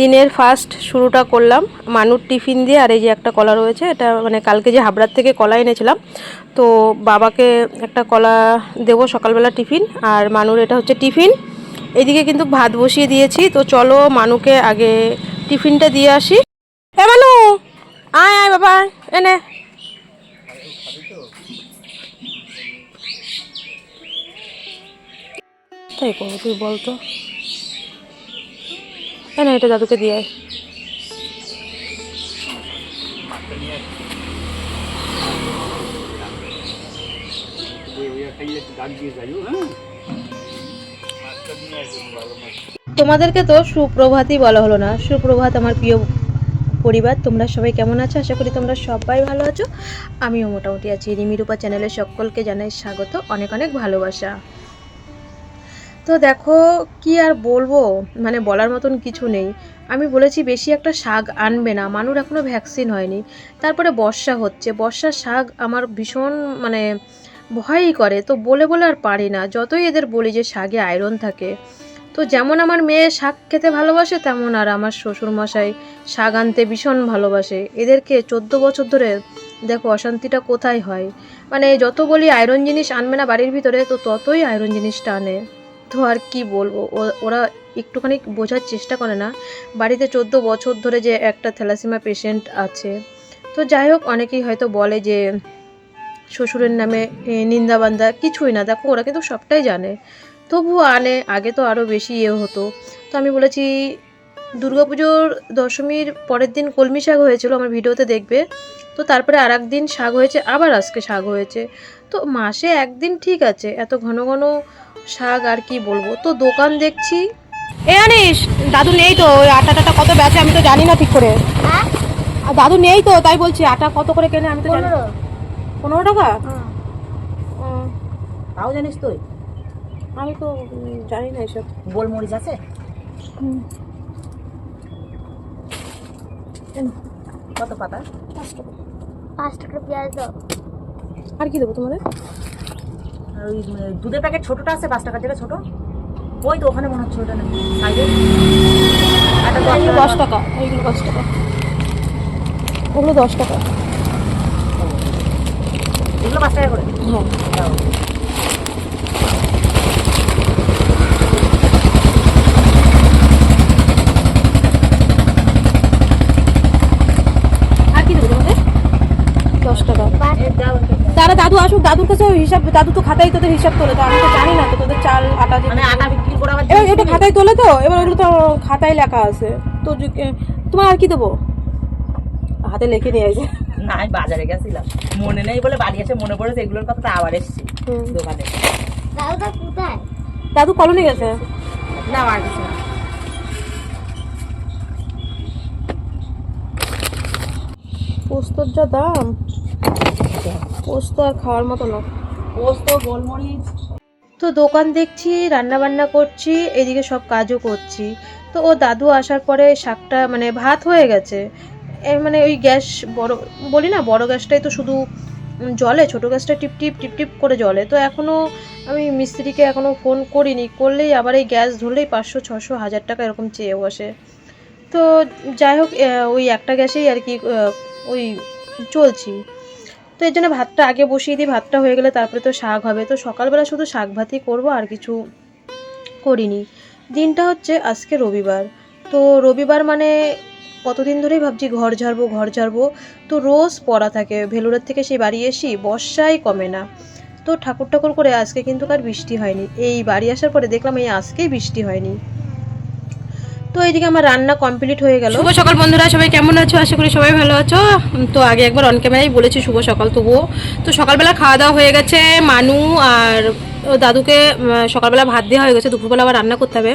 দিনের ফার্স্ট শুরুটা করলাম। মানুর টিফিন দিয়ে আর এই যে একটা কলা রয়েছে, এটা মানে কালকে যে হাবড়ার থেকে কলা এনেছিলাম, তো বাবাকে একটা কলা দেবো সকালবেলা টিফিন, আর মানুর এটা হচ্ছে টিফিন। এদিকে কিন্তু ভাত বসিয়ে দিয়েছি, তো চলো মানুকে আগে টিফিনটা দিয়ে আসি। এ মানু, আয় আয় বাবা এনে তাই করব তুই বলতো। এনে এটা দাদুকে দিয়ে তোমাদেরকে তো সুপ্রভাতই বলা হলো না। সুপ্রভাত আমার প্রিয় পরিবার, তোমরা সবাই কেমন আছো? আশা করি তোমরা সবাই ভালো আছো। আমিও মোটামুটি আছি। রিমিরূপা চ্যানেলের সকলকে জানাই স্বাগত। অনেক অনেক ভালোবাসা। তো দেখো কি আর বলব? মানে বলার মতন কিছু নেই। আমি বলেছি বেশি একটা শাক আনবে না। মানুষ এখনও ভ্যাকসিন হয়নি। তারপরে বর্ষা হচ্ছে। বর্ষার শাক আমার ভীষণ মানে ভয়ই করে। তো বলে বলে আর পারি না। যতই এদের বলি যে শাকে আয়রন থাকে। তো যেমন আমার মেয়ে শাক খেতে ভালোবাসে, তেমন আর আমার শ্বশুরমশাই শাক আনতে ভীষণ ভালোবাসে। এদেরকে চোদ্দ বছর ধরে দেখো অশান্তিটা কোথায় হয়? মানে যত বলি আয়রন জিনিস আনবে না বাড়ির ভিতরে, তো ততই আয়রন জিনিসটা আনে। তো আর কি বলব? ওরা একটুখানি বোঝার চেষ্টা করে না। বাড়িতে চোদ্দ বছর ধরে যে একটা থ্যালাসিমা পেশেন্ট আছে। তো যাই হোক, অনেকেই হয়তো বলে যে শ্বশুরের নামে নিন্দাবান্দা কিছুই না। দেখো, ওরা কিন্তু সবটাই জানে। তবুও আনে, আগে তো আরও বেশি ইয়ে হতো। তো আমি বলেছি, দুর্গাপুজোর দশমীর পরের দিন কলমি শাক হয়েছিল, আমার ভিডিওতে দেখবে। তো তারপরে আর দিন শাক হয়েছে, আবার আজকে শাক হয়েছে। তো মাসে একদিন ঠিক আছে, এত ঘন ঘন শাক আর কি বলব? তো দোকান দেখছি। এ আনিস দাদু নেই তো ওই আটা টাটা কত বেচে আমি তো জানি না ঠিক করে। আর দাদু নেই তো তাই বলছি আটা কত করে কেনে আমি তো জানি। পনেরো। টাকা? তাও জানিস তুই? আমি তো জানি না এসব। গোলমরিচ আছে? কত পাতা? পাঁচ টাকা পেঁয়াজ দাও। আর কি দেবো তোমাদের? ওই দুধের প্যাকেট ছোটটা আছে পাঁচ টাকার জায়গায় ছোট। ওই তো ওখানে মনে হচ্ছে ওটা না সাইডে দশ টাকা দশ টাকা। এইগুলো দশ টাকা। ওগুলো দশ টাকা। এগুলো পাঁচ টাকা করে। হ্যাঁ দাও। আর কি দেবো তোমাদের দশ টাকা এ, দাও, দাও। তারা দাদু আসুক দাদুর কাছে হিসাব দাদু তো খাতায় তোদের হিসাব তোলে তো আমি তো জানি না তো তোদের চাল আটা যে- মানে আটা বিক্রি করে আবার এবার এটা খাতায় তোলে তো এবার ওগুলো তো খাতায় লেখা আছে। তো তোমার আর কি দেবো? হাতে লিখে নিয়ে আসে না আমি বাজারে গেছিলাম। মনে নেই বলে বাড়ি এসে মনে পড়েছে এগুলোর কথা তো আবার এসছি দোকানে। দাদুটা কোথায়? দাদু কলোনি গেছে? না আর কিছু না। পোস্তর যা দাম। পোস্ত আর খাওয়ার মতো না পোস্ত গোলমরিচ। তো দোকান দেখছি রান্না বান্না করছি এদিকে সব কাজও করছি। তো ও দাদু আসার পরে শাকটা মানে ভাত হয়ে গেছে। মানে ওই গ্যাস বড় বলি না বড় গ্যাসটাই তো শুধু জলে ছোট গ্যাসটা টিপ টিপ টিপ টিপ করে জলে। তো এখনও আমি মিস্ত্রিকে এখনও ফোন করিনি। করলেই আবার এই গ্যাস ধরলেই পাঁচশো ছশো হাজার টাকা এরকম চেয়ে বসে তো যাই হোক ওই একটা গ্যাসেই আর কি ওই চলছি। তো এর জন্য ভাতটা আগে বসিয়ে দিই, ভাতটা হয়ে গেলে তারপরে তো শাক হবে। তো সকালবেলা শুধু শাক ভাতই করব, আর কিছু করিনি। দিনটা হচ্ছে আজকে রবিবার। তো রবিবার মানে কতদিন ধরেই ভাবছি ঘর ঝাড়বো ঘর ঝাড়বো। তো রোজ পড়া থাকে, ভেলুরের থেকে সেই বাড়ি এসি, বর্ষাই কমে না। তো ঠাকুর ঠাকুর করে আজকে কিন্তু আর বৃষ্টি হয়নি। এই বাড়ি আসার পরে দেখলাম এই আজকেই বৃষ্টি হয়নি। তো এইদিকে আমার রান্না কমপ্লিট হয়ে গেল। শুভ সকাল বন্ধুরা, সবাই কেমন আছো? আশা করি সবাই ভালো আছো। তো আগে একবার অন ক্যামেরাই বলেছি শুভ সকাল, তবুও। তো সকালবেলা খাওয়া দাওয়া হয়ে গেছে, মানু আর দাদুকে সকালবেলা ভাত দেওয়া হয়ে গেছে, দুপুরবেলা আবার রান্না করতে হবে।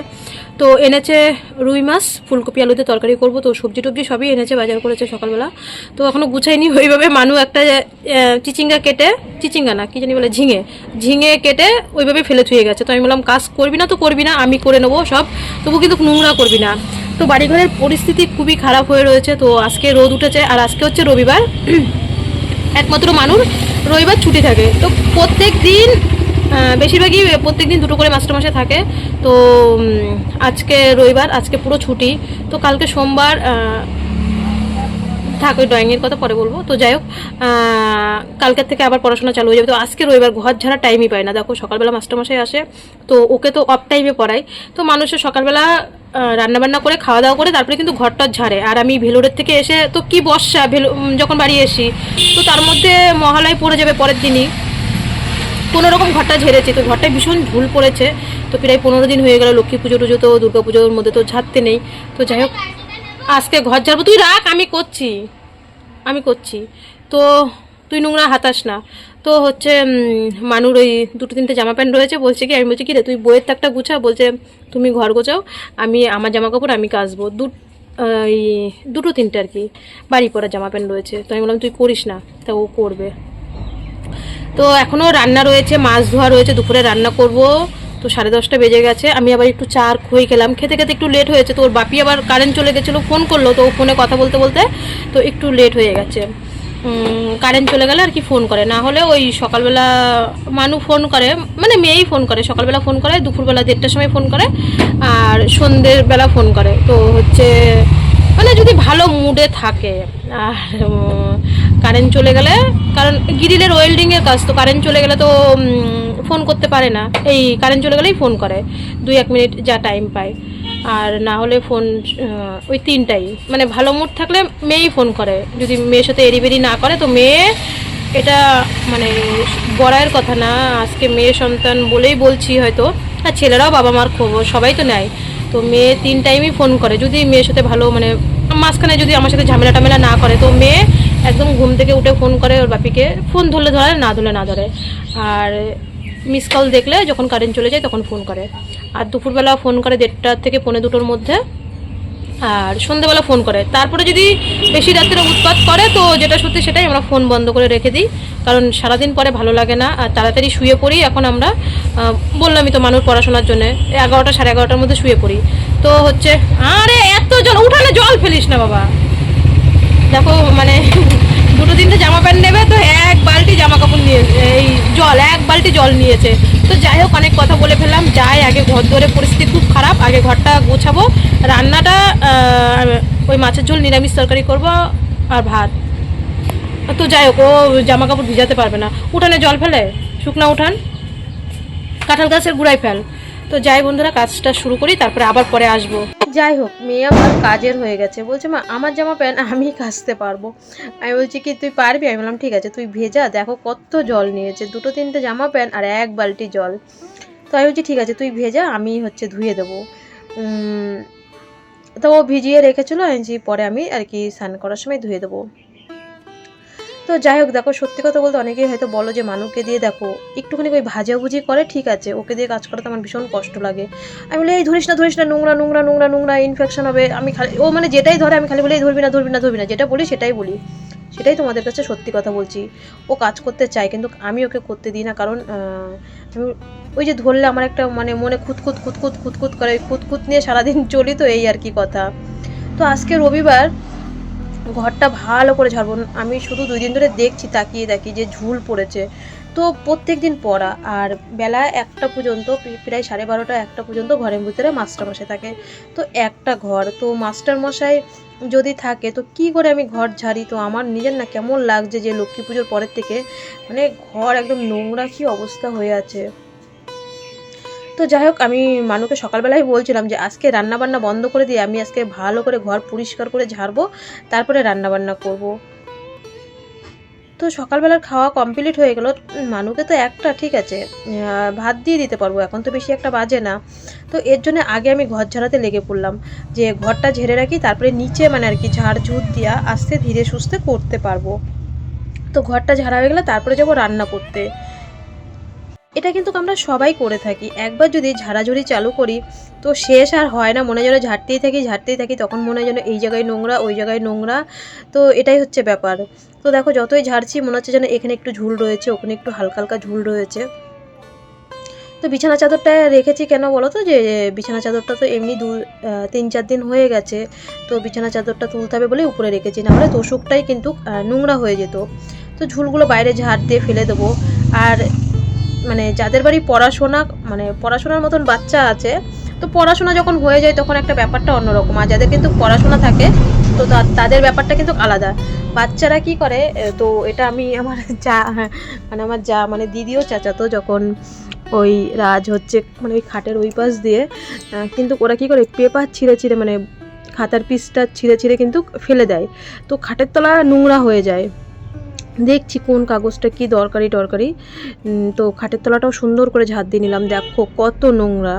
তো এনেছে রুই মাছ, ফুলকপি, আলুতে তরকারি করব। তো সবজি টবজি সবই এনেছে, বাজার করেছে সকালবেলা। তো এখনও গুছাইনি, ওইভাবে মানু একটা চিচিঙ্গা কেটে, চিচিঙ্গা না, কি জানি বলে, ঝিঙে। ঝিঙে কেটে ওইভাবে ফেলে থুয়ে গেছে। তো আমি বললাম, কাজ করবি না তো করবি না, আমি করে নেব সব। তবু কিন্তু নোংরা করবি না। তো বাড়িঘরের পরিস্থিতি খুবই খারাপ হয়ে রয়েছে। তো আজকে রোদ উঠেছে, আর আজকে হচ্ছে রবিবার। একমাত্র মানুষ রবিবার ছুটি থাকে। তো প্রত্যেক দিন বেশিরভাগই প্রত্যেক দিন দুটো করে মাস্টারমশাই থাকে। তো আজকে রবিবার, আজকে পুরো ছুটি। তো কালকে সোমবার থাক, ওই ড্রয়িংয়ের কথা পরে বলব। তো যাই হোক কালকের থেকে আবার পড়াশোনা চালু হয়ে যাবে। তো আজকে রবিবার, ঘর ঝাড়া টাইমই পায় না। দেখো, সকালবেলা মাস্টারমশাই আসে, তো ওকে তো অফ টাইমে পড়াই তো মানুষের সকালবেলা রান্নাবান্না করে খাওয়া দাওয়া করে, তারপরে কিন্তু ঘরটা ঝাড়ে। আর আমি ভেলোরের থেকে এসে, তো কি বর্ষা, ভেলো যখন বাড়ি এসি, তো তার মধ্যে মহালয় পড়ে যাবে পরের দিনই। কোনো রকম ঘরটা ঝেড়েছে, তো ঘরটায় ভীষণ ঝুল পড়েছে, তো প্রায় পনেরো দিন হয়ে গেল লক্ষ্মী পুজো টুজো তো, দুর্গা পুজোর মধ্যে তো ঝাড়তে নেই, তো যাই হোক, আজকে ঘর ঝাড়বো। তুই রাখ, আমি করছি আমি করছি। তো তুই নোংরা হাতাস না। তো হচ্ছে মানুর ওই দুটো তিনটে জামা প্যান্ট রয়েছে, বলছে কি, আমি বলছি কি রে, তুই বইয়ের তাকটা গুছা, বলছে, তুমি ঘর গোছাও, আমি আমার জামা কাপড় আমি কাচবো। দু দুটো তিনটে আর কি, বাড়ি পরা জামা প্যান্ট রয়েছে, তো আমি বললাম, তুই করিস না, তা ও করবে। তো এখনও রান্না রয়েছে, মাছ ধোয়া রয়েছে, দুপুরে রান্না করব। তো সাড়ে দশটা বেজে গেছে, আমি আবার একটু চার খই খেলাম। খেতে খেতে একটু লেট হয়েছে, তো ওর বাপি আবার কারেন্ট চলে গেছিল ফোন করল, তো ফোনে কথা বলতে বলতে, তো একটু লেট হয়ে গেছে। কারেন্ট চলে গেলে আর কি ফোন করে? না হলে ওই সকালবেলা মানু ফোন করে মানে মেয়েই ফোন করে, সকালবেলা ফোন করে, দুপুরবেলা দেড়টার সময় ফোন করে, আর সন্ধ্যের বেলা ফোন করে। তো হচ্ছে মানে যদি ভালো মুডে থাকে, আর কারেন্ট চলে গেলে, কারণ গ্রিলের ওয়েল্ডিংয়ের কাজ, তো কারেন্ট চলে গেলে তো ফোন করতে পারে না। এই কারেন্ট চলে গেলেই ফোন করে, দুই এক মিনিট যা টাইম পায়। আর না হলে ফোন ওই তিনটাই। মানে ভালো মুড থাকলে মেয়েই ফোন করে। যদি মেয়ের সাথে এড়িবেড়ি না করে, তো মেয়ে এটা মানে বড়াইয়ের কথা না। আজকে মেয়ে সন্তান বলেই বলছি হয়তো। আর ছেলেরাও বাবা মার খবর, সবাই তো নেয়। তো মেয়ে তিন টাইমই ফোন করে। যদি মেয়ের সাথে ভালো মানে মাঝখানে যদি আমার সাথে ঝামেলা টামেলা না করে, তো মেয়ে একদম ঘুম থেকে উঠে ফোন করে ওর বাপিকে। ফোন ধরলে ধরে, না ধরলে না ধরে। আর মিস কল দেখলে যখন কারেন্ট চলে যায় তখন ফোন করে। আর দুপুরবেলা ফোন করে দেড়টা থেকে পৌনে দুটোর মধ্যে। আর সন্ধ্যেবেলা ফোন করে। তারপরে যদি বেশি রাত্রে উৎপাত করে, তো যেটা সত্যি সেটাই আমরা ফোন বন্ধ করে রেখে দিই। কারণ সারাদিন পরে ভালো লাগে না। আর তাড়াতাড়ি শুয়ে পড়ি। এখন আমরা বললামই তো মানুষ পড়াশোনার জন্য, এগারোটা সাড়ে এগারোটার মধ্যে শুয়ে পড়ি। তো হচ্ছে, আরে এত জল, উঠানে জল ফেলিস না বাবা। দেখো মানে দুটো তিনটে জামা প্যান্ট নেবে, তো এক বালতি জামা কাপড় নিয়ে, এই জল, এক বালতি জল নিয়েছে। তো যাই হোক, অনেক কথা বলে ফেললাম। যাই, আগে ঘর ধরে পরিস্থিতি খুব খারাপ, আগে ঘরটা গোছাবো। রান্নাটা ওই মাছের ঝোল নিরামিষ তরকারি করব আর ভাত। তো যাই হোক, ও জামা কাপড় ভিজাতে পারবে না। উঠানে জল ফেলে? শুকনা উঠান। কাঁঠাল গাছের গুড়াই ফেল। তো যাই বন্ধুরা, কাজটা শুরু করি, তারপরে আবার পরে আসব। যাই হোক, মেয়ে আমার কাজের হয়ে গেছে। বলছে, মা, আমার জামা প্যান্ট আমি কাচতে পারব। আমি বলছি, কি তুই পারবি? আমি বললাম, ঠিক আছে, তুই ভেজা, দেখো কত জল নিয়েছে, দুটো তিনটে জামা প্যান্ট আর এক বালতি জল। তো আমি বলছি, ঠিক আছে, তুই ভেজা, আমি হচ্ছে ধুয়ে দেবো। তো ও ভিজিয়ে রেখেছিলো আমি পরে আমি আর কি স্নান করার সময় ধুয়ে দেবো। তো যাই হোক, দেখো, সত্যি কথা বলতে অনেকেই হয়তো বলো যে মানুষকে দিয়ে, দেখো, একটুখানি ওই ভাজাভুজি করে, ঠিক আছে, ওকে দিয়ে কাজ করাতে আমার ভীষণ কষ্ট লাগে। আমি বলি, এই ধরিস না ধরিস না, নোংরা নোংরা নোংরা নোংরা ইনফেকশন হবে। আমি খালি, ও মানে যেটাই ধরে, আমি খালি বলি, "এই ধরবি না ধরবি না ধরবি না। যেটা বলি, সেটাই বলি। সেটাই তোমাদের কাছে সত্যি কথা বলছি। ও কাজ করতে চায়, কিন্তু আমি ওকে করতে দিই না, কারণ আমি ওই যে ধরলে আমার একটা মানে মনে খুঁতখুত খুঁতখুত খুঁতখুত করে খুঁতখুত নিয়ে সারাদিন চলি তো, এই আর কি কথা। তো আজকে রবিবার ঘরটা ভালো করে ঝাড়বো। আমি শুধু দুই দিন ধরে দেখছি, তাকিয়ে তাকিয়ে যে ঝুল পড়েছে। তো প্রত্যেক দিন পড়া, আর বেলা একটা পর্যন্ত প্রায় সাড়ে বারোটা একটা পর্যন্ত ঘরের ভিতরে মাস্টার মশাই থাকে। তো একটা ঘর, তো মাস্টার মশাই যদি থাকে, তো কি করে আমি ঘর ঝাড়ি? তো আমার নিজের না কেমন লাগছে যে লক্ষ্মী পুজোর পরের থেকে মানে ঘর একদম নোংরা কি অবস্থা হয়ে আছে। তো যাই হোক, আমি মানুকে সকালবেলায় বলছিলাম যে আজকে রান্নাবান্না বন্ধ করে দিয়ে আমি আজকে ভালো করে ঘর পরিষ্কার করে ঝাড়বো, তারপরে রান্নাবান্না করব। তো সকালবেলার খাওয়া কমপ্লিট হয়ে গেল। মানুকে তো একটা, ঠিক আছে ভাত দিয়ে দিতে পারব, এখন তো বেশি একটা বাজে না। তো এর জন্য আগে আমি ঘর ঝাড়াতে লেগে পড়লাম, যে ঘরটা ঝেড়ে রাখি, তারপরে নিচে মানে আর কি ঝাড় ঝুট দিয়া আস্তে ধীরে সুস্থে করতে পারব। তো ঘরটা ঝাড়া হয়ে গেলে তারপরে যাব রান্না করতে। এটা কিন্তু আমরা সবাই করে থাকি। একবার যদি ঝাড়াঝুড়ি চালু করি, তো শেষ আর হয় না। মনে যেন ঝাড়তেই থাকি ঝাড়তেই থাকি, তখন মনে হয় যেন এই জায়গায় নোংরা, ওই জায়গায় নোংরা। তো এটাই হচ্ছে ব্যাপার। তো দেখো, যতই ঝাড়ছি, মনে হচ্ছে যেন এখানে একটু ঝুল রয়েছে, ওখানে একটু হালকা হালকা ঝুল রয়েছে। তো বিছানা চাদরটা রেখেছি কেন বলো তো? যে বিছানা চাদরটা তো এমনি দু তিন চার দিন হয়ে গেছে। তো বিছানা চাদরটা তুলতে হবে বলে উপরে রেখেছি। নাহলে তোষকটাই কিন্তু নোংরা হয়ে যেত। তো ঝুলগুলো বাইরে ঝাড় দিয়ে ফেলে দেবো। আর মানে যাদের বাড়ি পড়াশোনা মানে পড়াশোনার মতন বাচ্চা আছে, তো পড়াশোনা যখন হয়ে যায় তখন একটা ব্যাপারটা অন্যরকম। আর যাদের কিন্তু পড়াশোনা থাকে, তো তা- তাদের ব্যাপারটা কিন্তু আলাদা। বাচ্চারা কি করে তো এটা আমি আমার যা মানে আমার যা মানে দিদিও চাচাতো যখন ওই রাজ হচ্ছে মানে ওই খাটের ওই পাশ দিয়ে কিন্তু ওরা কি করে, পেপার ছিঁড়ে ছিঁড়ে মানে খাতার পিসটা ছিঁড়ে ছিঁড়ে কিন্তু ফেলে দেয়। তো খাটের তলা নোংরা হয়ে যায়। দেখছি কোন কাগজটা কি দরকারি, টরকারি। তো খাটের তলাটাও সুন্দর করে ঝাড় দিয়ে নিলাম। দেখো কত নোংরা।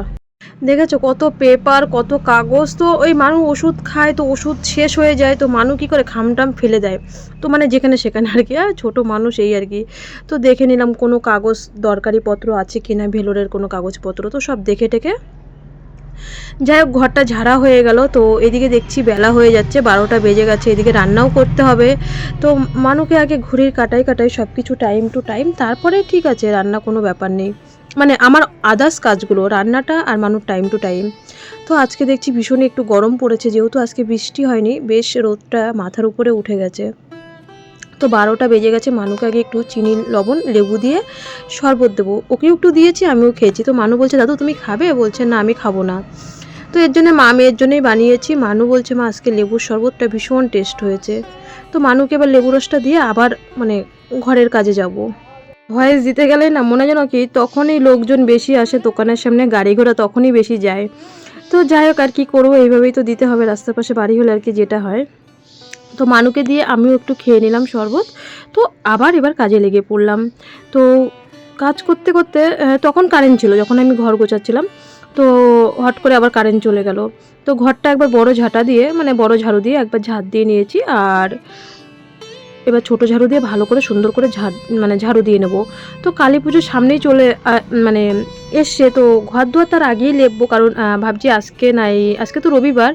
দেখেছ কত পেপার, কত কাগজ। তো ওই মানুষ ওষুধ খায়, তো ওষুধ শেষ হয়ে যায়, তো মানুষ কী করে খামটাম ফেলে দেয়। তো মানে যেখানে সেখানে আর কি আর ছোটো মানুষ এই আর কি। তো দেখে নিলাম কোনো কাগজ দরকারি পত্র আছে কি না ভেলোরের কোনো কাগজপত্র। তো সব দেখে টেকে যাই হোক, ঘরটা ঝাড়া হয়ে গেল, তো এদিকে দেখছি বেলা হয়ে যাচ্ছে, বারোটা বেজে গেছে, এদিকে রান্নাও করতে হবে। তো মানুষকে আগে ঘড়ির কাটাই কাটাই সব কিছু টাইম টু টাইম তারপরে ঠিক আছে, রান্না কোনো ব্যাপার নেই। মানে আমার আদার্স কাজগুলো, রান্নাটা আর মানুষ টাইম টু টাইম তো আজকে দেখছি ভীষণই একটু গরম পড়েছে, যেহেতু আজকে বৃষ্টি হয়নি, বেশ রোদটা মাথার উপরে উঠে গেছে। তো বারোটা বেজে গেছে, মানুকে আগে একটু চিনি, লবণ, লেবু দিয়ে শরবত দেবো। ওকেও একটু দিয়েছি, আমিও খেয়েছি। তো মানু বলছে, দাদু, তুমি খাবে? বলছে, না, আমি খাব না। তো এর জন্য মা মেয়ের জন্যই বানিয়েছি। মানু বলছে, মা, আজকে লেবুর শরবতটা ভীষণ টেস্ট হয়েছে। তো মানুকে এবার লেবু রসটা দিয়ে আবার মানে ঘরের কাজে যাব। ভয়েস দিতে গেলে না, মনে যেন কি, তখনই লোকজন বেশি আসে দোকানের সামনে গাড়ি ঘোড়া তখনই বেশি যায়। তো যাই হোক, আর কি করব? এইভাবেই তো দিতে হবে, রাস্তার পাশে বাড়ি হলে আর কি যেটা হয়। তো মানুকে দিয়ে আমিও একটু খেয়ে নিলাম শরবত। তো আবার এবার কাজে লেগে পড়লাম। তো কাজ করতে করতে তখন কারেন্ট ছিল, যখন আমি ঘর গোছাচ্ছিলাম। তো হট করে আবার কারেন্ট চলে গেল। তো ঘরটা একবার বড় ঝাঁটা দিয়ে মানে বড় ঝাড়ু দিয়ে একবার ঝাঁট দিয়ে নিয়েছি আর এবার ছোট ঝাড়ু দিয়ে ভালো করে সুন্দর করে ঝাড় মানে ঝাড়ু দিয়ে নেব। তো কালী পুজোর সামনেই চলে মানে এসছে। তো ঘর দুয়ার তার আগেই লেপবো, কারণ ভাবছি আজকে নাই, আজকে তো রবিবার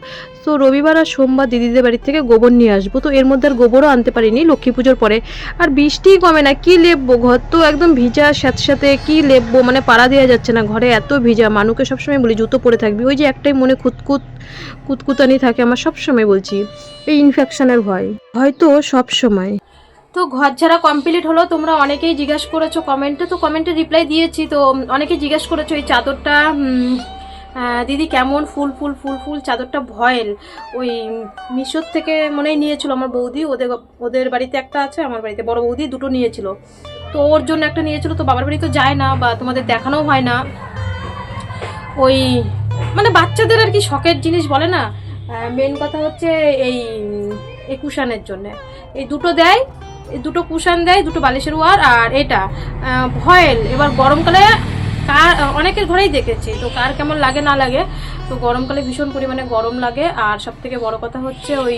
তো রবিবার আর সোমবার দিদিদের বাড়ির থেকে গোবর নিয়ে আসব। তো এর মধ্যে আর গোবরও আনতে পারিনি, লক্ষ্মী পুজোর পরে। আর বৃষ্টিই কমে না, কি লেপবো? ঘর তো একদম ভিজা, সাথে সাথে কি লেপবো? মানে পাড়া দেওয়া যাচ্ছে না, ঘরে এত ভিজা। মানুষকে সবসময় বলি, জুতো পরে থাকবি। ওই যে একটাই মনে খুঁতকুত কুতকুতানি থাকে, আমার সবসময় বলছি, এই ইনফেকশনের ভয়। হয়তো সব সময়। তো ঘর ছাড়া কমপ্লিট হলো, তোমরা অনেকেই জিজ্ঞেস করেছ কমেন্টে তো কমেন্টে রিপ্লাই দিয়েছি, তো অনেকেই জিজ্ঞেস করেছ এই চাদরটা দিদি কেমন ফুল ফুল ফুল ফুল, চাদরটা ভয়েল। ওই মিশোর থেকে মনে হয় নিয়েছিল আমার বৌদি, ওদের ওদের বাড়িতে একটা আছে, আমার বাড়িতে বড় বৌদি, দুটো নিয়েছিল। তো ওর জন্য একটা নিয়েছিল, তো বাবার বাড়ি তো যায় না বা তোমাদের দেখানোও হয় না। ওই মানে বাচ্চাদের আর কি শখের জিনিস বলে না। মেন কথা হচ্ছে এই এই কুশানের জন্য। এই দুটো দেয়, এই দুটো কুশান দেয়, দুটো বালিশের ওয়ার আর এটা। ভয়েল। এবার গরমকালে কার অনেকের ঘরেই দেখেছি। তো কার কেমন লাগে, না লাগে, তো গরমকালে ভীষণ পরিমাণে গরম লাগে। আর সব থেকে বড় কথা হচ্ছে ওই,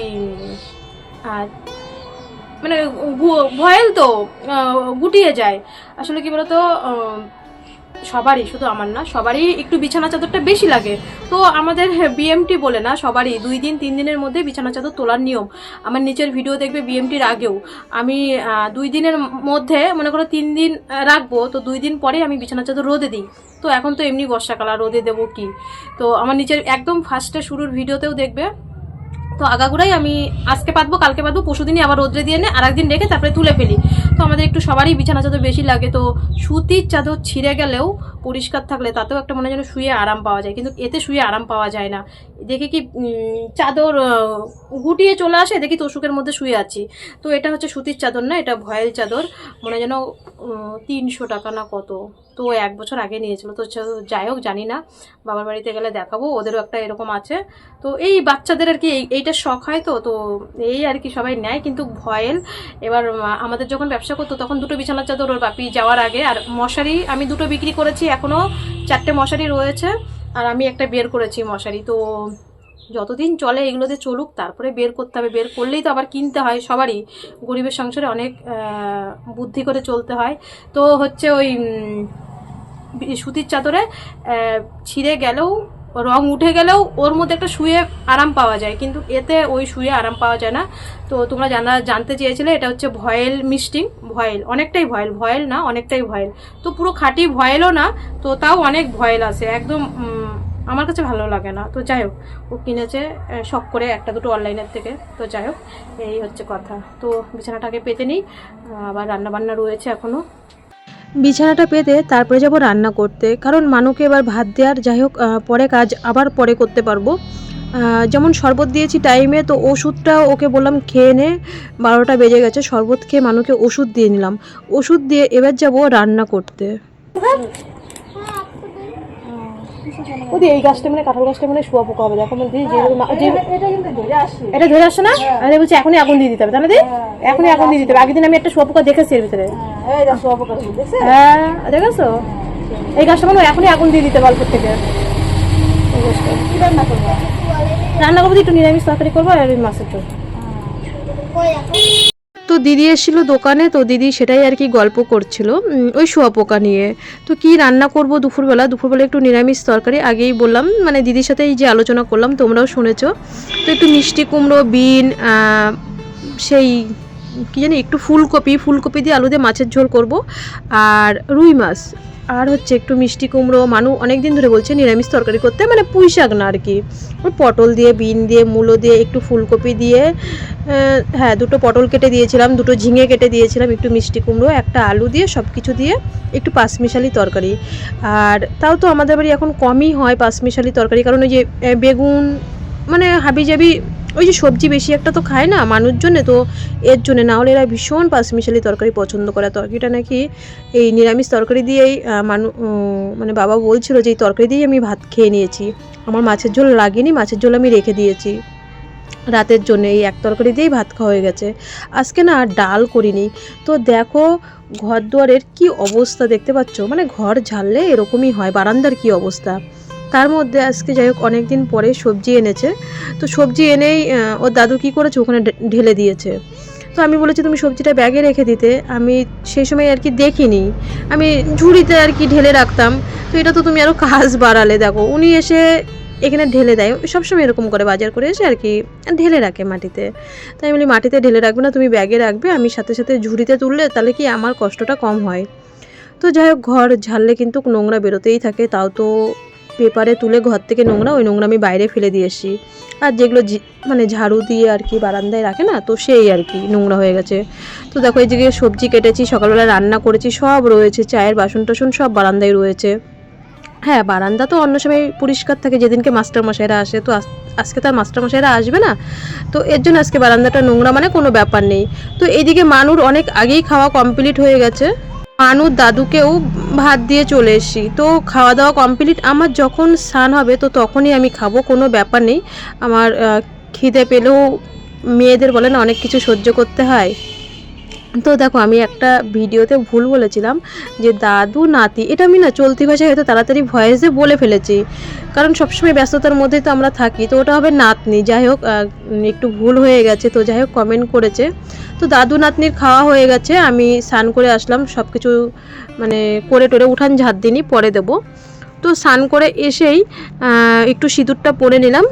আর মানে ভয়েল তো গুটিয়ে যায়। আসলে কি বলতো সবারই, শুধু আমার না, সবারই একটু বিছানা চাদরটা বেশি লাগে। তো আমাদের বিএমটি বলে না, সবারই দুই দিন, তিন দিনের মধ্যে বিছানা চাদর তোলার নিয়ম। আমার নিচের ভিডিও দেখবে বিএমটির আগেও। আমি দুই দিনের মধ্যে, মনে করো তিন দিন রাখব, তো দুই দিন পরে আমি বিছানা চাদর রোদে দিই। তো এখন তো এমনি বর্ষাকাল, আর রোদে দেবো কি? তো আমার নিচের একদম ফার্স্টে শুরুর ভিডিওতেও দেখবে তো আগাগোড়াই আমি আজকে পাতবো, কালকে পাতবো পরশু দিনই আবার রোদ্রে দিয়ে এনে আর একদিন রেখে তারপরে তুলে ফেলি। তো আমাদের একটু সবারই বিছানা চাদর বেশি লাগে, তো সুতির চাদর ছিঁড়ে গেলেও পরিষ্কার থাকলে তাতেও একটা মনে যেন শুয়ে আরাম পাওয়া যায়, কিন্তু এতে শুয়ে আরাম পাওয়া যায় না। দেখে কি চাদর গুটিয়ে চলে আসে, দেখি তোষকের মধ্যে শুয়ে আছি। তো এটা হচ্ছে সুতির চাদর না, এটা ভয়েল চাদর, মনে যেন তিনশো টাকা না কত। তো এক বছর আগে নিয়েছিল, তো যাই হোক, জানি না। বাবার বাড়িতে গেলে দেখাবো, ওদেরও একটা এরকম আছে। তো এই বাচ্চাদের আর কি, এই- এইটা শখ হয় তো তো এই আর কি সবাই নেয়, কিন্তু ভয়েল। এবার আমাদের যখন ব্যবসা করতো, তখন দুটো বিছানার চাদর ওর বাপি যাওয়ার আগে, আর মশারি আমি দুটো বিক্রি করেছি এখনও চারটে মশারি রয়েছে, আর আমি একটা বের করেছি মশারি। তো যতদিন চলে এগুলোতে চলুক, তারপরে বের করতে হবে। বের করলেই তো আবার কিনতে হয় সবারই। গরিবের সংসারে অনেক বুদ্ধি করে চলতে হয়। তো হচ্ছে ওই সুতির চাদরে ছিঁড়ে গেলেও রং উঠে গেলেও ওর মধ্যে একটা শুয়ে আরাম পাওয়া যায়, কিন্তু এতে ওই শুয়ে আরাম পাওয়া যায় না। তো তোমরা জানা, জানতে চেয়েছিলে, এটা হচ্ছে ভয়েল মিস্টিং ভয়েল, অনেকটাই ভয়েল ভয়েল না, অনেকটাই ভয়েল। তো পুরো খাঁটি ভয়েলও না, তো তাও অনেক ভয়েল আছে, একদম আমার কাছে ভালো লাগে না। তো যাই হোক, ও কিনেছে শখ করে একটা দুটো অনলাইনের থেকে। তো যাই হোক, এই হচ্ছে কথা। তো বিছানাটাকে পেতে নিই আবার রান্না বান্না রয়েছে এখনও বিছানাটা পেতে তারপরে যাব রান্না করতে। কারণ মানুকে এবার ভাত দেওয়ার যাই হোক পরে কাজ আবার পরে করতে পারব। যেমন শরবত দিয়েছি টাইমে, তো ওষুধটা ওকে বললাম খেয়ে নে, বারোটা বেজে গেছে, শরবত খেয়ে মানুকে ওষুধ দিয়ে নিলাম। ওষুধ দিয়ে এবার যাব রান্না করতে। ওদি এই গাছটা মানে কাঁঠাল গাছটা মানে শুয়া পোকা হবে দেখো মানে যে এটা ধরে আসছে। না? আরে বলছি এখনই আগুন দিয়ে দিতে হবে তাহলে দি? এখনই আগুন দিয়ে দিতে হবে। আগের দিন আমি একটা শুয়া পোকা দেখেছি এর ভিতরে। হ্যাঁ দেখেছ? এই গাছটা মানে এখনই আগুন দিয়ে দিতে হবে অল্প থেকে। রান্না করব? একটু নিরামিষ তরকারি করব আর ওই মাছের দেখো তো দিদি এসেছিল দোকানে, তো দিদি সেটাই আর কি গল্প করছিল ওই শোয়াপোকা নিয়ে। তো কি রান্না করব দুপুরবেলা? দুপুরবেলা একটু নিরামিষ তরকারি, আগেই বললাম মানে দিদির সাথে এই যে আলোচনা করলাম, তোমরাও শুনেছ। তো একটু মিষ্টি কুমড়ো, বিন সেই, কি জানি, একটু ফুলকপি ফুলকপি দিয়ে আলু দিয়ে মাছের ঝোল করব। আর রুই মাছ। আর হচ্ছে একটু মিষ্টি কুমড়ো, মানু অনেক দিন ধরে বলছে নিরামিষ তরকারি করতে মানে পুঁই শাক না আর কি। পটল দিয়ে, বিন দিয়ে, মূলো দিয়ে, একটু ফুলকপি দিয়ে হ্যাঁ দুটো পটল কেটে দিয়েছিলাম, দুটো ঝিঙে কেটে দিয়েছিলাম, একটু মিষ্টি কুমড়ো, একটা আলু দিয়ে সব কিছু দিয়ে একটু পাঁচমিশালি তরকারি। আর তাও তো আমাদের বাড়ি এখন কমই হয় পাঁচমিশালি তরকারি, কারণ ওই যে বেগুন মানে হাবি জাবি ওই যে সবজি বেশি একটা তো খায় না, মানুষজনে তো এর জন্য না হলে এরা ভীষণ পাঁচমিশালি তরকারি পছন্দ করে। তরকারিটা নাকি এই নিরামিষ তরকারি দিয়েই মানু মানে বাবা বলছিল যে এই তরকারি দিয়েই আমি ভাত খেয়ে নিয়েছি। আমার মাছের ঝোল লাগেনি, মাছের ঝোল আমি রেখে দিয়েছি। রাতের জন্য এই এক তরকারি দিয়েই ভাত খাওয়া হয়ে গেছে। আজকে না ডাল করিনি। তো দেখো ঘর দুয়ারের কি অবস্থা দেখতে পাচ্ছ? মানে ঘর ঝাড়লে এরকমই হয়, বারান্দার কি অবস্থা? তার মধ্যে আজকে যাই হোক অনেক দিন পরে সবজি এনেছে। তো সবজি এনেই ওর দাদু কি করেছে? ওখানে ঢেলে দিয়েছে। তো আমি বলেছি, তুমি সবজিটা ব্যাগে রেখে দিতে। আমি সেই সময় আর কি দেখিনি। আমি ঝুড়িতে আর কি ঢেলে রাখতাম। তো এটা তো তুমি আরও কাজ বাড়ালে, দেখো। উনি এসে এখানে ঢেলে দেয়। সবসময় এরকম করে বাজার করে এসে আর কি ঢেলে রাখে মাটিতে। তাই আমি বলি, মাটিতে ঢেলে রাখবে না, তুমি ব্যাগে রাখবে। আমি সাথে সাথে ঝুড়িতে তুললে তাহলে কি আমার কষ্টটা কম হয়? তো যাই হোক, ঘর ঝাড়লে কিন্তু নোংরা বেরোতেই থাকে। তাও তো পেপারে তুলে ঘর থেকে নোংরা, ওই নোংরা আমি বাইরে ফেলে দিয়ে এসি আর যেগুলো মানে ঝাড়ু দিয়ে আর কি বারান্দায় রাখে না, তো সেই আর কি নোংরা হয়ে গেছে। তো দেখো এই যে সবজি কেটেছি, সকালবেলা রান্না করেছি, সব রয়েছে, চায়ের বাসন টাসন সব বারান্দায় রয়েছে। হ্যাঁ বারান্দা তো অন্য সময় পরিষ্কার থাকে, যেদিনকে মাস্টার মশাইরা আসে, তো আজ- আজকে তার মাস্টার মশাইরা আসবে না। তো এর জন্য আজকে বারান্দাটা নোংরা মানে কোনো ব্যাপার নেই। তো এইদিকে মানুর অনেক আগেই খাওয়া কমপ্লিট হয়ে গেছে। মানুর দাদুকেও ভাত দিয়ে চলে এসেছি। তো খাওয়া দাওয়া কমপ্লিট আমার যখন স্নান হবে, তো তখনই আমি খাব, কোনো ব্যাপার নেই। আমার খিদে পেলেও মেয়েদের বলে না, অনেক কিছু সহ্য করতে হয়। তো দেখো, আমি একটা ভিডিওতে ভুল বলেছিলাম যে দাদু, নাতি, এটা আমি না চলতি ভাষায় হয়তো তাড়াতাড়ি ভয়েসে বলে ফেলেছি। কারণ সবসময় ব্যস্ততার মধ্যে তো আমরা থাকি। তো ওটা হবে নাতনি। যাই হোক একটু ভুল হয়ে গেছে। তো যাই হোক কমেন্ট করেছে। তো দাদু, নাতনির খাওয়া হয়ে গেছে। আমি স্নান করে আসলাম। সব কিছু মানে করে টোরে উঠান ঝাঁত দিনই পরে দেবো। তো স্নান করে এসেই একটু সিঁদুরটা পরে নিলাম।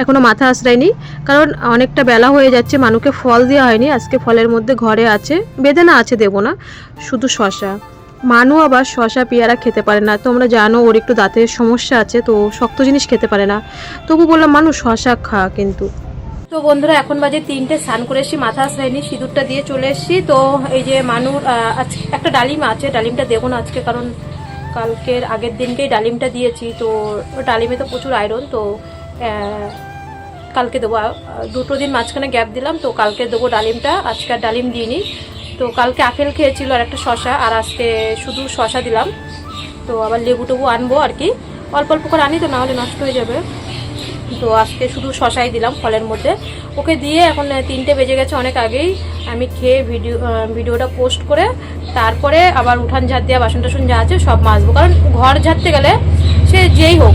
এখনও মাথা আশ্রায়নি। কারণ অনেকটা বেলা হয়ে যাচ্ছে মানুষকে ফল দেওয়া হয়নি। আজকে ফলের মধ্যে ঘরে আছে, বেদেনা আছে দেবো না, শুধু শশা। মানু আবার শশা পেয়ারা খেতে পারে না। তোমরা জানো ওর একটু দাঁতের সমস্যা আছে, তো শক্ত জিনিস খেতে পারে না। তবু বললাম মানুষ শশা খা কিন্তু। তো বন্ধুরা, এখন বাজে তিনটে, স্নান করে এসেছি মাথা আশ্রায়নি, সিঁদুরটা দিয়ে চলে এসেছি। তো এই যে মানুর একটা ডালিম আছে, ডালিমটা দেবো না আজকে, কারণ কালকের আগের দিনকেই ডালিমটা দিয়েছি। তো ডালিমে তো প্রচুর আয়রন, তো কালকে দেবো। দুটো দিন মাঝখানে গ্যাপ দিলাম, তো কালকে দেবো ডালিমটা, আজকে আর ডালিম দিইনি। তো কালকে আপেল খেয়েছিল আর একটা শশা আর আজকে শুধু শশা দিলাম। তো আবার লেবু টেবু আনব আর কি। অল্প অল্প করে আনি তো, নাহলে নষ্ট হয়ে যাবে। তো আজকে শুধু শশাই দিলাম ফলের মধ্যে। ওকে দিয়ে এখন তিনটে বেজে গেছে অনেক আগেই। আমি খেয়ে ভিডিও ভিডিওটা পোস্ট করে, তারপরে আবার উঠান ঝাড় দেওয়া বাসন টাসন যা আছে সব মাজবো। কারণ ঘর ঝাড়তে গেলে সে যেই হোক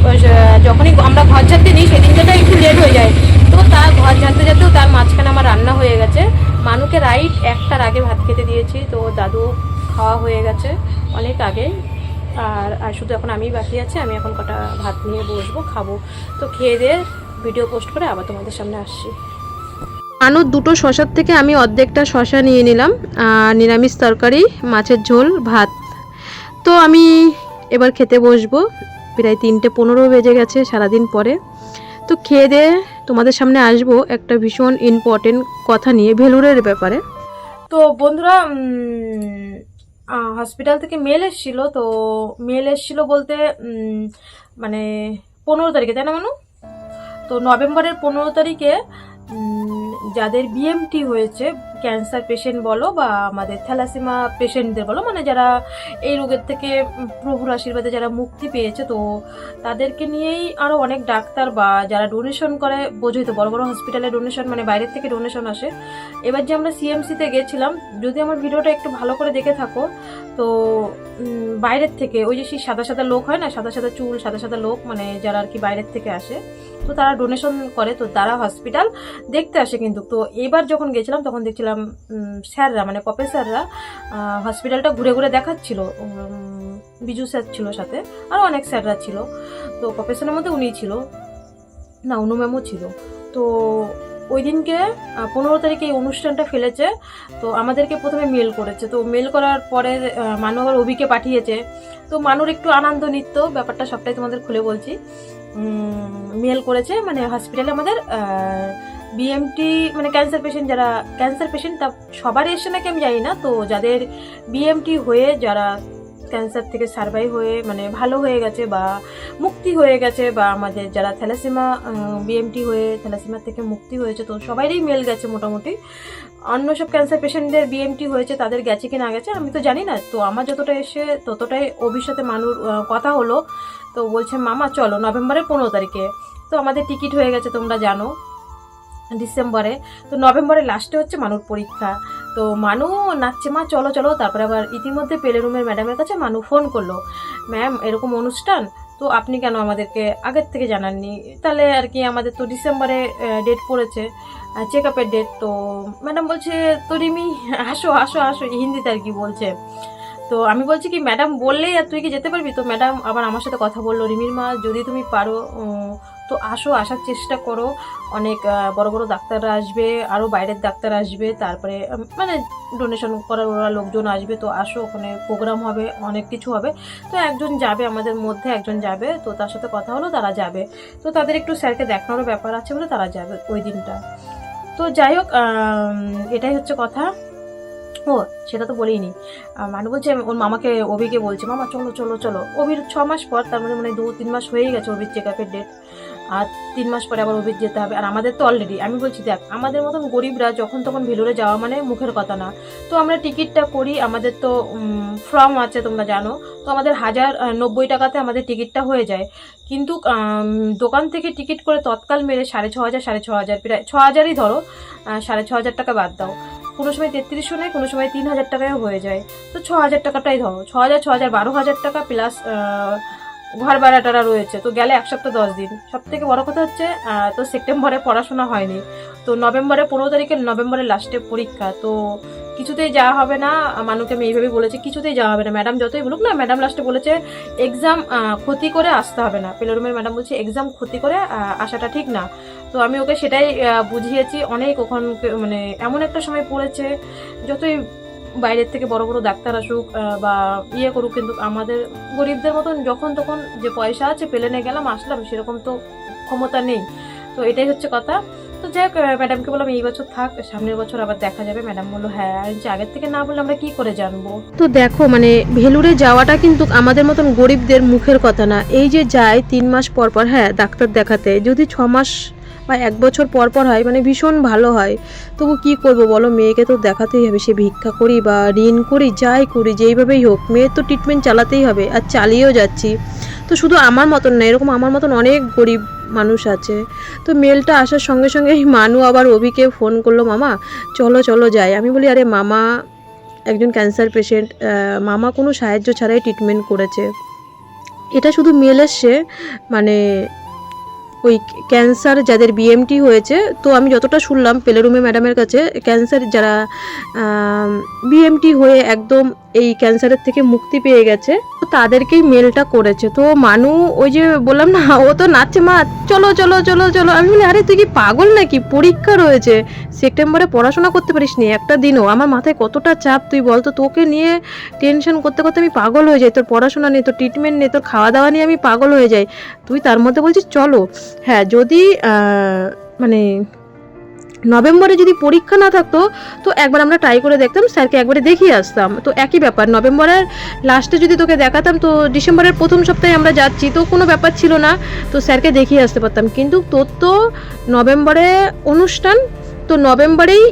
যখনই আমরা ঘর ঝাড়তে নিই সেদিনটা একটু লেট হয়ে যায়। তো তার ঘর ঝাড়তে যেতেও তার মাঝখানে আমার রান্না হয়ে গেছে। মানুকে রাইট একটার আগে ভাত খেতে দিয়েছি, তো দাদু খাওয়া হয়ে গেছে অনেক আগে। আর আর শুধু এখন আমি বাকি আছে, আমি এখন কটা ভাত নিয়ে বসবো, খাব। তো খেয়ে দিয়ে ভিডিও পোস্ট করে আবার তোমাদের সামনে আসছি। আনুর দুটো শশার থেকে আমি অর্ধেকটা শশা নিয়ে নিলাম। নিরামিষ তরকারি, মাছের ঝোল, ভাত। তো আমি এবার খেতে বসবো। প্রায় তিনটে পনেরো বেজে গেছে সারাদিন পরে। তো খেয়ে দিয়ে তোমাদের সামনে আসব একটা ভীষণ ইম্পর্টেন্ট কথা নিয়ে, ভেলুরের ব্যাপারে। তো বন্ধুরা হসপিটাল থেকে মেল এসেছিল, তো মেল এসেছিল বলতে মানে পনেরো তারিখে, তাই না মানু? তো নভেম্বরের পনেরো তারিখে যাদের বিএমটি হয়েছে ক্যান্সার পেশেন্ট বলো বা আমাদের থ্যালাসিমা পেশেন্টদের বলো মানে যারা এই রোগের থেকে প্রভুর আশীর্বাদে যারা মুক্তি পেয়েছে, তো তাদেরকে নিয়েই আরও অনেক ডাক্তার বা যারা ডোনেশন করে, বোঝোই তো বড় বড় হসপিটালে ডোনেশন মানে বাইরের থেকে ডোনেশন আসে। এবার যে আমরা সিএমসিতে গেছিলাম, যদি আমার ভিডিওটা একটু ভালো করে দেখে থাকো, তো বাইরের থেকে ওই যে সেই সাদা সাদা লোক হয় না, সাদা সাদা চুল, সাদা সাদা লোক মানে যারা আর কি বাইরের থেকে আসে, তো তারা ডোনেশন করে, তো তারা হসপিটাল দেখতে আসে কিন্তু। তো এবার যখন গেছিলাম, তখন দেখছিলাম উম, স্যাররা মানে প্রফেসররা হসপিটালটা ঘুরে ঘুরে দেখাচ্ছিল বিজু স্যার ছিল সাথে আরও অনেক স্যাররা ছিল। তো প্রফেসরের মধ্যে উনিই ছিল না অনু ম্যামও ছিল। তো ওই দিনকে পনেরো তারিখে এই অনুষ্ঠানটা ফেলেছে তো আমাদেরকে প্রথমে মেল করেছে। তো মেল করার পরে মানু আবার অভিকে পাঠিয়েছে। তো মানুর একটু আনন্দ নিত্য ব্যাপারটা সবটাই তোমাদের খুলে বলছি। মেল করেছে মানে হসপিটালে আমাদের বিএমটি মানে ক্যান্সার পেশেন্ট যারা ক্যান্সার পেশেন্ট তা সবারই এসে নাকি আমি জানি না। তো যাদের বিএমটি হয়ে যারা ক্যান্সার থেকে সার্ভাইভ হয়ে মানে ভালো হয়ে গেছে বা মুক্তি হয়ে গেছে বা আমাদের যারা থ্যালাসিমা বিএমটি হয়ে থ্যালাসিমার থেকে মুক্তি হয়েছে, তো সবাইরই মেল গেছে মোটামুটি। অন্য সব ক্যান্সার পেশেন্টদের বিএমটি হয়েছে, তাদের গেছে কি না গেছে, আমি তো জানি না। তো আমার যতটা এসে ততটাই অভিষেকে মানুষ কথা হলো। তো বলছে, মামা, চলো, নভেম্বরের পনেরো তারিখে। তো আমাদের টিকিট হয়ে গেছে, তোমরা জানো। ডিসেম্বরে। তো নভেম্বরের লাস্টে হচ্ছে মানুর পরীক্ষা। তো মানু নাচছে, মা চলো চলো। তারপরে আবার ইতিমধ্যে পেলে রুমের ম্যাডামের কাছে মানু ফোন করল। ম্যাম এরকম অনুষ্ঠান? তো আপনি কেন আমাদেরকে আগের থেকে জানাননি? তাহলে আর কি আমাদের তো ডিসেম্বরে ডেট পড়েছে। চেক আপের ডেট তো ম্যাডাম বলছে, তো রিমি, আসো আসো আসো। হিন্দিতে আর কি বলছে। তো আমি বলছি কি ম্যাডাম বললেই আর তুই কি যেতে পারবি? তো ম্যাডাম আবার আমার সাথে কথা বলল, রিমির মা, যদি তুমি পারো তো আসো, আসার চেষ্টা করো। অনেক বড় বড় ডাক্তাররা আসবে আরও বাইরের ডাক্তার আসবে, তারপরে মানে ডোনেশন করার ওরা লোকজন আসবে, তো আসো, ওখানে প্রোগ্রাম হবে, অনেক কিছু হবে। তো একজন যাবে আমাদের মধ্যে, একজন যাবে, তো তার সাথে কথা হলো, তারা যাবে। তো তাদের একটু স্যারকে দেখানোরও ব্যাপার আছে বলে তারা যাবে ওই দিনটা। তো যাই হোক এটাই হচ্ছে কথা। ও সেটা তো বলিনি। মানে বলছে, ওর মামাকে, অভিকে বলছে, মামা, চলো চলো চলো। অভির ছ মাস পর, তার মধ্যে মানে দু, তিন মাস হয়ে গেছে অভির চেক আপের ডেট আর তিন মাস পরে আবার অভির যেতে হবে। আর আমাদের তো অলরেডি আমি বলছি, দেখ, আমাদের মতন গরিবরা যখন তখন ভেলোরে যাওয়া মানে মুখের কথা না। তো আমরা টিকিটটা করি, আমাদের তো ফর্ম আছে তোমরা জানো। তো আমাদের হাজার নব্বই টাকাতে আমাদের টিকিটটা হয়ে যায়। কিন্তু দোকান থেকে টিকিট করে তৎকাল মেরে সাড়ে ছ হাজার, সাড়ে ছ হাজার, প্রায় ছ হাজারই ধরো সাড়ে ছ হাজার টাকা বাদ দাও। কোনো সময় তেত্রিশশো নেয়, কোনো সময় তিন হাজার টাকায় হয়ে যায়। তো ছ হাজার টাকাটাই ধরো ছ হাজার ছ হাজার বারো হাজার টাকা প্লাস ঘর ভাড়াটারা রয়েছে। তো গেলে এক সপ্তাহ দশ দিন। সব থেকে বড় কথা হচ্ছে তো সেপ্টেম্বরে পড়াশোনা হয়নি। তো নভেম্বরে পনেরো তারিখে নভেম্বরের লাস্টে পরীক্ষা। তো কিছুতেই যাওয়া হবে না। মানুকে আমি এইভাবেই বলেছি, কিছুতেই যাওয়া হবে না। ম্যাডাম যতই বলুক না ম্যাডাম লাস্টে বলেছে এক্সাম ক্ষতি করে আসতে হবে না। পেলোরুমের ম্যাডাম বলছে এক্সাম ক্ষতি করে আসাটা ঠিক না। তো আমি ওকে সেটাই বুঝিয়েছি। অনেক ওখান মানে এমন একটা সময় পড়েছে যতই বাইরের থেকে বড় বড় ডাক্তার আসুক বা ইয়ে করুক কিন্তু আমাদের গরিবদের মতন যখন তখন যে পয়সা আছে প্লেনে গেলাম আসলাম সেরকম তো ক্ষমতা নেই। তো এটাই হচ্ছে কথা। তো যাই হোক ম্যাডামকে বললাম এই বছর থাক সামনের বছর আবার দেখা যাবে। ম্যাডাম বলল হ্যাঁ বলছি, আগের থেকে না বললে আমরা কি করে জানব? তো দেখো মানে ভেলুরে যাওয়াটা কিন্তু আমাদের মতন গরিবদের মুখের কথা না। এই যে যায় তিন মাস পর পর হ্যাঁ ডাক্তার দেখাতে যদি ছ মাস বা এক বছর পর পর হয় মানে ভীষণ ভালো হয়। তবু কি করব বলো, মেয়েকে তো দেখাতেই হবে, সে ভিক্ষা করি বা ঋণ করি, যাই করি, যেইভাবেই হোক, মেয়ের তো ট্রিটমেন্ট চালাতেই হবে আর চালিয়েও যাচ্ছি। তো শুধু আমার মতন না, এরকম আমার মতন অনেক গরিব মানুষ আছে। তো মেলটা আসার সঙ্গে সঙ্গে মানু আবার অভিকে ফোন করল, মামা, চলো চলো যাই। আমি বলি, আরে মামা, একজন ক্যান্সার পেশেন্ট মামা কোনো সাহায্য ছাড়াই ট্রিটমেন্ট করেছে। এটা শুধু মেল এসছে মানে ওই ক্যান্সার যাদের বিএমটি হয়েছে, তো আমি যতটা শুনলাম পেলেরুমে ম্যাডামের কাছে ক্যান্সার যারা বিএমটি হয়ে একদম এই ক্যান্সারের থেকে মুক্তি পেয়ে গেছে, তো তাদেরকেই মেলটা করেছে। তো মানু ওই যে বললাম না, ও তো নাচছে, মা, চলো চলো চলো চলো। আমি বলি, আরে, তুই কি পাগল নাকি? পরীক্ষা রয়েছে। সেপ্টেম্বরে পড়াশোনা করতে পারিস নি। একটা দিনও। আমার মাথায় কতটা চাপ, তুই বল তো, তোকে নিয়ে টেনশন করতে করতে আমি পাগল হয়ে যাই। তোর পড়াশোনা নেই, তোর ট্রিটমেন্ট নেই, তোর খাওয়া দাওয়া নিয়ে আমি পাগল হয়ে যাই। তুই তার মধ্যে বলছিস, চলো। হ্যাঁ যদি মানে নভেম্বরে যদি পরীক্ষা না থাকতো, তো একবার আমরা ট্রাই করে দেখতাম, স্যারকে একবারে দেখিয়ে আসতাম। তো একই ব্যাপার, নভেম্বরের লাস্টে যদি তোকে দেখাতাম, তো ডিসেম্বরের প্রথম সপ্তাহে আমরা যাচ্ছি, তো কোনো ব্যাপার ছিল না। তো স্যারকে দেখিয়ে আসতে পারতাম। কিন্তু তোর তো নভেম্বরে অনুষ্ঠান, তো নভেম্বরেই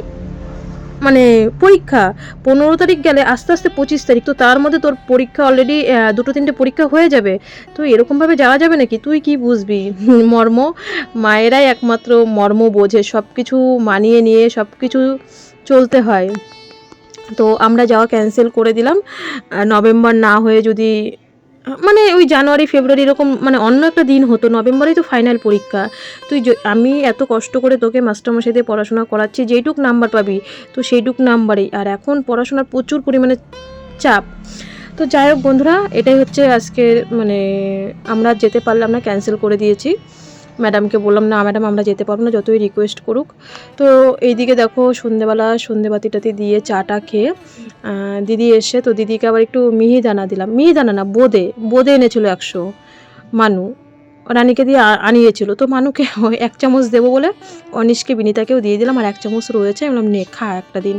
মানে পরীক্ষা, পনেরো তারিখ গেলে আস্তে আস্তে পঁচিশ তারিখ, তো তার মধ্যে তোর পরীক্ষা অলরেডি দুটো তিনটে পরীক্ষা হয়ে যাবে। তো এরকমভাবে যাওয়া যাবে নাকি? তুই কি বুঝবি? মর্ম? মায়েরাই একমাত্র মর্ম বোঝে সব কিছু মানিয়ে নিয়ে সব কিছু চলতে হয়। তো আমরা যাওয়া ক্যান্সেল করে দিলাম। নভেম্বর না হয়ে যদি মানে ওই জানুয়ারি, ফেব্রুয়ারি এরকম মানে অন্য একটা দিন হতো। নভেম্বরেই তো ফাইনাল পরীক্ষা। তুই আমি এত কষ্ট করে তোকে মাস্টারমশাই দিয়ে পড়াশোনা করাচ্ছি, যেইটুক নাম্বার পাবি, তো সেইটুক নাম্বারেই আর এখন পড়াশোনার প্রচুর পরিমাণে চাপ। তো যাই হোক বন্ধুরা, এটাই হচ্ছে আজকের মানে আমরা যেতে পারলাম না ক্যান্সেল করে দিয়েছি। ম্যাডামকে বললাম, না, ম্যাডাম, আমরা যেতে পারব না, যতই রিকোয়েস্ট করুক। তো এইদিকে দেখো, সন্ধেবেলা সন্ধেবাতিটাতে দিয়ে চাটা খেয়ে দিদি এসে, তো দিদিকে আবার একটু মিহিদানা দিলাম। মিহিদানা না, বোদে বোদে এনেছিল একশো মানু। রানীকে দিয়ে আনিয়েছিল। তো মানুকে এক চামচ দেবো বলে অনিশকে, বিনিতাকেও দিয়ে দিলাম, আর এক চামচ রয়েছে। আমি বললাম, নে, খা একটা দিন।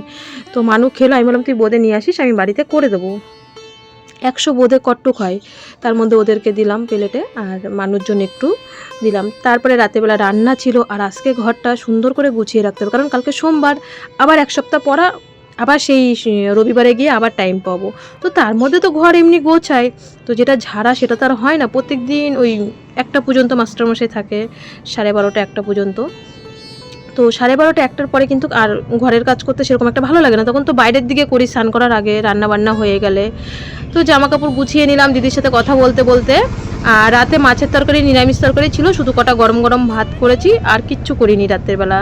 তো মানু খেলো, আমি বললাম, তুই বোদে নিয়ে আসিস, আমি বাড়িতে করে দেবো। একশো বোধে কট্টুক হয়। তার মধ্যে ওদেরকে দিলাম প্লেটে আর মানুষজন একটু দিলাম। তারপরে রাতেবেলা রান্না ছিল আর আজকে ঘরটা সুন্দর করে গুছিয়ে রাখতে হবে। কারণ কালকে সোমবার, আবার এক সপ্তাহ পরা আবার সেই রবিবারে গিয়ে আবার টাইম পাবো। তো তার মধ্যে তো ঘর এমনি গোছায়। তো যেটা ঝাড়া সেটা তো আর হয় না। প্রত্যেক দিন ওই একটা পর্যন্ত মাস্টারমশাই থাকে, সাড়ে বারোটা একটা পর্যন্ত। তো সাড়ে বারোটা একটার পরে কিন্তু আর ঘরের কাজ করতে সেরকম একটা ভালো লাগে না। তখন তো বাইরের দিকে করি, স্নান করার আগে রান্না বান্না হয়ে গেলে। তো জামা কাপড় গুছিয়ে নিলাম দিদির সাথে কথা বলতে বলতে। আর রাতে মাছের তরকারি, নিরামিষ তরকারি ছিল, শুধু কটা গরম গরম ভাত করেছি, আর কিচ্ছু করিনি রাতের বেলা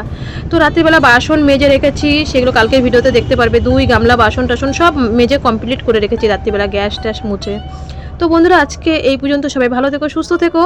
তো রাতের বেলা বাসন মেজে রেখেছি, সেগুলো কালকে ভিডিওতে দেখতে পারবে। দুই গামলা বাসন টাসন সব মেজে কমপ্লিট করে রেখেছি রাত্রিবেলা গ্যাস ট্যাস মুছে। তো বন্ধুরা, আজকে এই পর্যন্ত সবাই ভালো থেকো, সুস্থ থেকো।